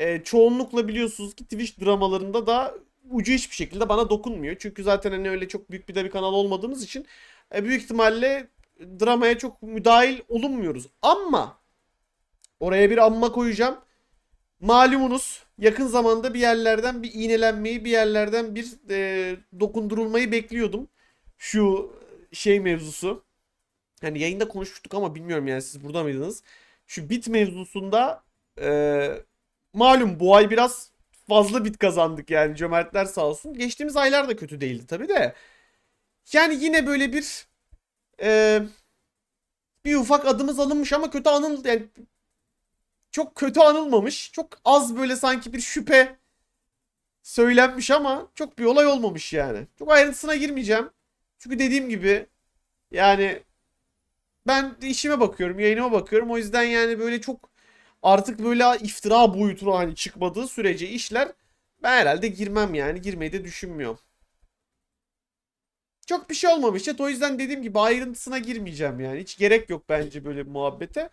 e, çoğunlukla biliyorsunuz ki Twitch dramalarında da ucu hiçbir şekilde bana dokunmuyor. Çünkü zaten hani öyle çok büyük bir de bir kanal olmadığımız için e, büyük ihtimalle dramaya çok müdahil olunmuyoruz. Ama oraya bir amma koyacağım. Malumunuz yakın zamanda bir yerlerden bir iğnelenmeyi, bir yerlerden bir e, dokundurulmayı bekliyordum. Şu şey mevzusu. Hani yayında konuşmuştuk ama bilmiyorum yani siz burada mıydınız? Şu bit mevzusunda e, malum bu ay biraz fazla bit kazandık yani cömertler sağ olsun. Geçtiğimiz aylar da kötü değildi tabii de. Yani yine böyle bir e, bir ufak adımız alınmış ama kötü anıl yani çok kötü anılmamış. Çok az böyle sanki bir şüphe söylenmiş ama çok bir olay olmamış yani. Çok ayrıntısına girmeyeceğim. Çünkü dediğim gibi yani ben işime bakıyorum, yayınıma bakıyorum. O yüzden yani böyle çok artık böyle iftira boyutuna hani çıkmadığı sürece işler ben herhalde girmem yani. Girmeyi de düşünmüyorum. Çok bir şey olmamış chat. O yüzden dediğim gibi ayrıntısına girmeyeceğim yani. Hiç gerek yok bence böyle muhabbete.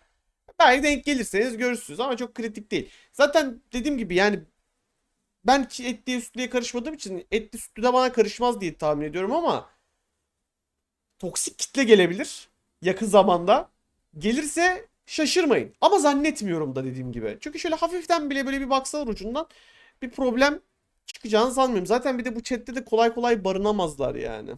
Belki denk gelirseniz görürsünüz ama çok kritik değil. Zaten dediğim gibi yani ben etliye sütlüye karışmadığım için etli sütlü de bana karışmaz diye tahmin ediyorum ama toksik kitle gelebilir yakın zamanda. Gelirse şaşırmayın. Ama zannetmiyorum da dediğim gibi. Çünkü şöyle hafiften bile böyle bir baksalar ucundan bir problem çıkacağını sanmıyorum. Zaten bir de bu chatte de kolay kolay barınamazlar yani.